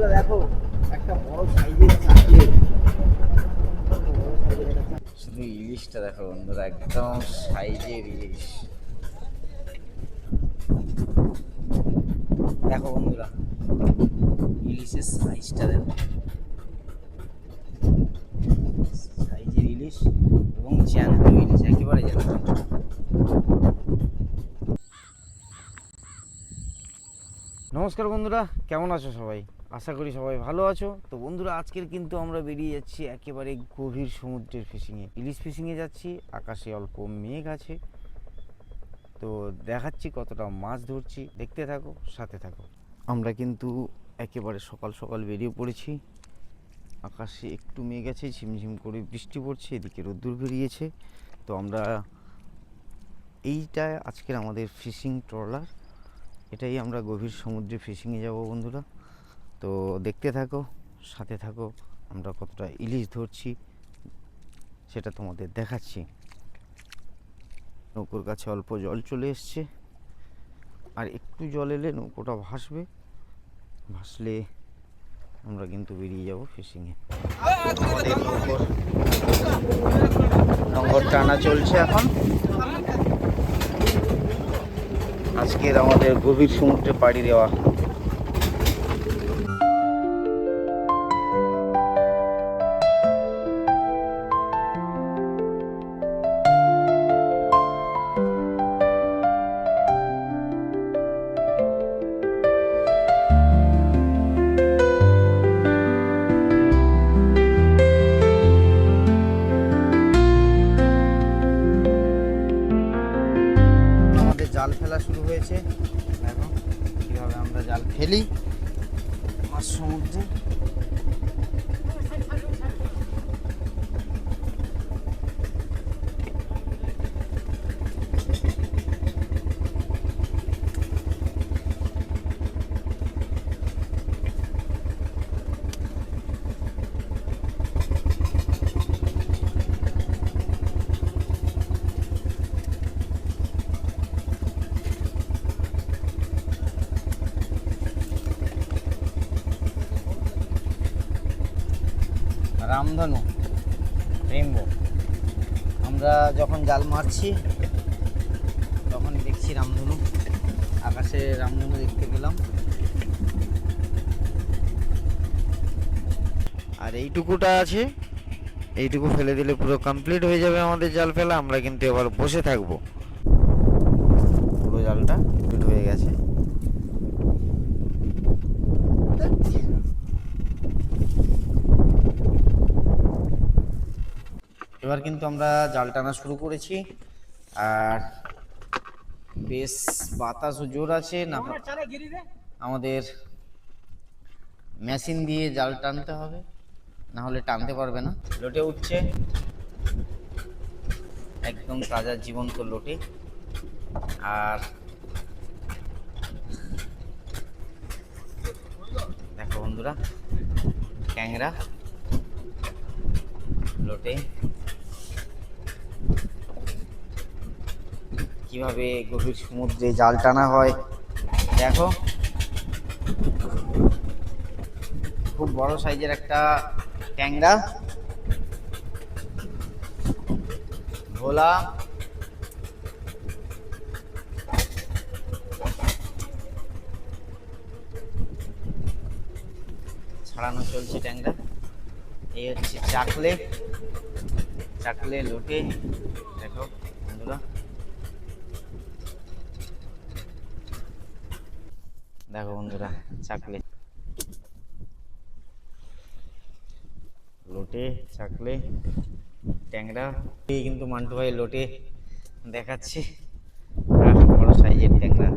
বন্ধুরা দেখো একটা বড় সাইজের চাকরি। শুধু ইলিশটা দেখো বন্ধুরা একদম সাইজের ইলিশ। দেখো বন্ধুরা ইলিশের সাইজটা দেখো। সাইজের ইলিশ এবং জ্যান্ত ইলিশ একেবারে জ্যান্ত। নমস্কার বন্ধুরা কেমন আছো সবাই? আশা করি সবাই ভালো আছো। তো বন্ধুরা, আজকের কিন্তু আমরা বেরিয়ে যাচ্ছি একেবারে গভীর সমুদ্রের ফিশিংয়ে। ইলিশ ফিশিংয়ে যাচ্ছি, আকাশে অল্প মেঘ আছে। তো দেখাচ্ছি কতটা মাছ ধরছি। দেখতে থাকো, সাথে থাকো। আমরা কিন্তু একেবারে সকাল সকাল বেরিয়ে পড়েছি। আকাশে একটু মেঘ আছে, ঝিমঝিম করে বৃষ্টি পড়ছে, এদিকে রোদ্দুর বেরিয়েছে। তো আমরা এইটা আজকের আমাদের ফিশিং ট্রলার। এটাই আমরা গভীর সমুদ্রে ফিশিংয়ে যাব বন্ধুরা। তো দেখতে থাকো, সাথে থাকো, আমরা কতটা ইলিশ ধরছি, সেটা তোমাদের দেখাচ্ছি। নৌকোর কাছে অল্প জল চলে এসছে, আর একটু জল এলে নৌকোটা ভাসবে। ভাসলে আমরা কিন্তু বেরিয়ে যাব ফিশিংয়ে নৌকোর টানা চলছে এখন। আজকের আমাদের গভীর সমুদ্রে পাড়ি দেওয়া। রামধনু রেমবো আমরা যখন জাল মারছি, তখন দেখছি রামধনু। আকাশে রামধনু দেখতে পেলাম। আর এইটুকুটা আছে। এইটুকু ফেলে দিলে পুরো কমপ্লিট হয়ে যাবে আমাদের জাল ফেলা। আমরা কিন্তু এবার বসে থাকব পুরো জালটা কমপ্লিট হয়ে গেছে এবার কিন্তু আমরা জাল টানা শুরু করেছি। আর বেশ বাতাস ও জোর আছে না আমাদের মেশিন দিয়ে জাল টানতে হবে না হলে টানতে পারবে না। লোটে উঠছে। একদম তাজা জীবন্ত লোটে। আর দেখো বন্ধুরা ট্যাংরা লোটে। কীভাবে গভীর সমুদ্রে জাল টানা হয়, দেখো। খুব বড় সাইজের একটা ট্যাংরা। ভোলা। ছাড়ানো চলছে ট্যাংরা। এই হচ্ছে চাকলে। চাকলে লোটে। দেখো, বন্ধুরা। দেখো, বন্ধুরা, চাকলে। লোটে, চাকলে, ট্যাংরা। কিন্তু মান্টু ভাই লোটে দেখাচ্ছে। বড় সাইজের ট্যাংরা।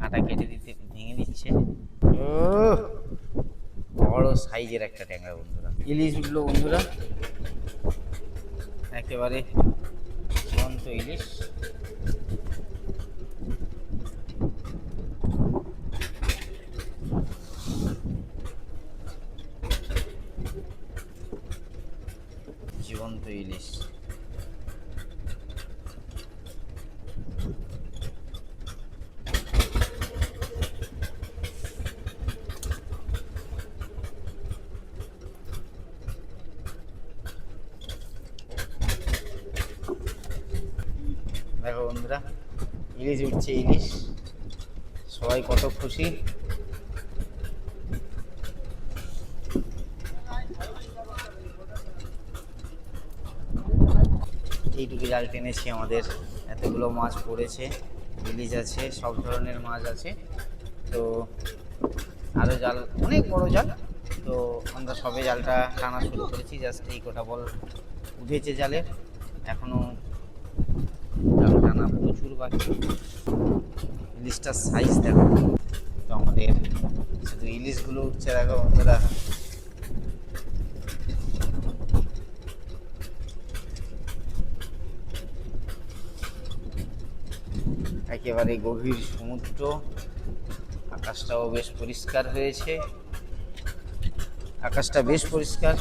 কাঁটা কেটে দিতে, ভেঙে দিচ্ছে। ও বড় সাইজের একটা ট্যাংরা, বন্ধুরা। ইলিশ উঠল, বন্ধুরা। একেবারে জীবন্ত ইলিশ জীবন্ত ইলিশ দেখো বন্ধুরা, ইলিশ উঠছে, ইলিশ। সবাই কত খুশি। এইটুকু জাল টেনেছি আমাদের। এতগুলো মাছ পড়েছে, ইলিশ আছে, সব ধরনের মাছ আছে। তো আরও জাল, অনেক বড় জাল। তো আমরা সবে জালটা টানা শুরু করেছি, জাস্ট এই কটা বল উঠেছে জালে এখনও টানা প্রচুর বাকি ইলিশটার সাইজ দেখো। তো আমাদের শুধু ইলিশগুলো উঠছে দেখো বন্ধুরা। একেবারে গভীর সমুদ্র। আকাশটাও বেশ পরিষ্কার হয়েছে। আকাশটা বেশ পরিষ্কার।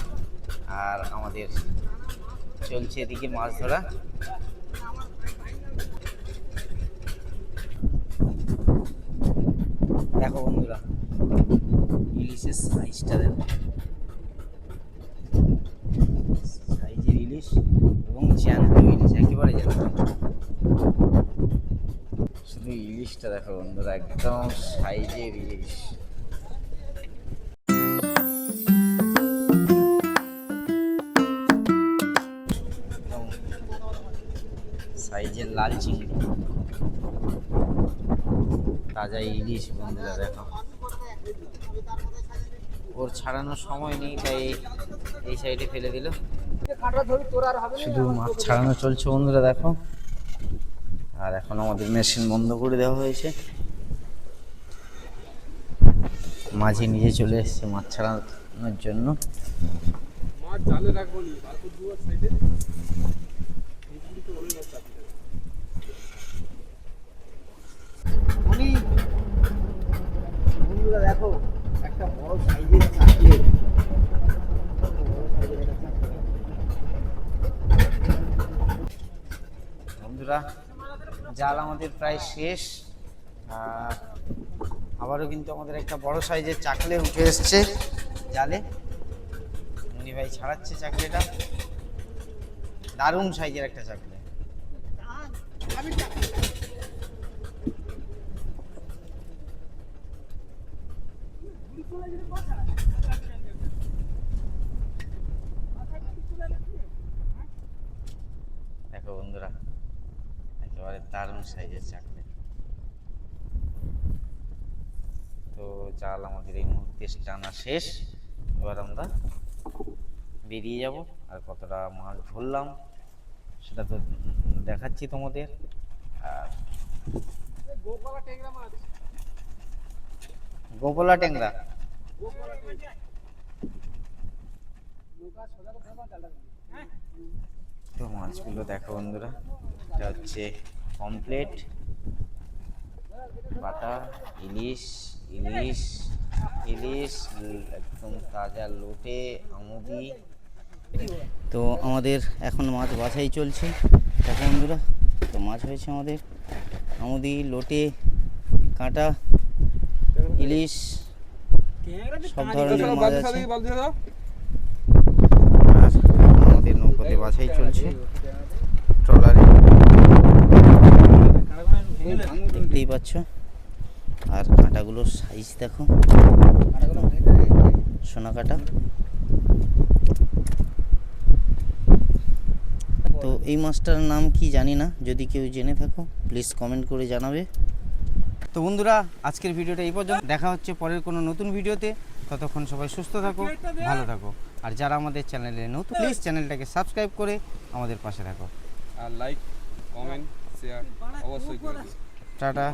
আর আমাদের চলছে এদিকে মাছ ধরা। দেখো বন্ধুরা। ইলিশের সাইজটা দেখো। সাইজের ইলিশ এবং জ্যান্ত ইলিশ, একেবারে জ্যান্ত। শুধু ইলিশটা দেখো বন্ধুরা, একদম সাইজের ইলিশ। সাইজের লাল চিংড়ি। তাজা ইলিশ বন্ধুরা, দেখো। ওর ছাড়ানোর সময় নেই, তাই এই সাইডে ফেলে দিল। শুধু মাছ ছাড়ানো চলছে বন্ধুরা, দেখো। আর এখন আমাদের মেশিন বন্ধ করে দেওয়া হয়েছে। মাঝে নিজে চলে এসছে মাছ ছাড়ানোর জন্য। মাছ জালে রাখব নি তারপর দুয়ার সাইডে বন্ধুরা দেখো একটা বড় সাইজের চাকলে বন্ধুরা, জাল আমাদের প্রায় শেষ। আবারও কিন্তু আমাদের একটা বড় সাইজের চাকলে উঠে এসছে জালে। মুনি ভাই ছাড়াচ্ছে চাকলেটা। দারুণ সাইজের একটা চাকলে দেখো বন্ধুরা একেবারে দারুণ সাইজের চাকলে তো জাল আমাদের এই মুহূর্তে টানা শেষ। এবার আমরা বেরিয়ে যাব আর কতটা মাছ ধরলাম সেটা তো দেখাচ্ছি তোমাদের। আর গোপলা ট্যাংরা। তো মাছগুলো দেখো বন্ধুরা এটা হচ্ছে কমপ্লেট বাটা ইলিশ ইলিশ ইলিশ একদম তাজা লোটে আমুদি। তো আমাদের এখন মাছ বাছাই চলছে। দেখো বন্ধুরা তো মাছ হয়েছে আমাদের। আমুদি লোটে কাঁটা ইলিশ সব ধরনের মাছ আছে। আমাদের নৌকাতে বাছাই চলছে। ট্রলারে। দেখতেই পাচ্ছ। আর কাঁটাগুলোর সাইজ দেখো। সোনা কাঁটা। তো এই মাছটার নাম কি জানি না যদি কেউ জেনে থাকো প্লিজ কমেন্ট করে জানাবে। তো বন্ধুরা আজকের ভিডিওটা এই পর্যন্ত। দেখা হচ্ছে পরের কোনো নতুন ভিডিওতে। ততক্ষণ সবাই সুস্থ থাকো ভালো থাকো। আর যারা আমাদের চ্যানেলে নতুন প্লিজ চ্যানেলটাকে সাবস্ক্রাইব করে আমাদের পাশে থাকো। আর লাইক কমেন্ট শেয়ার অবশ্যই করবেন টাটা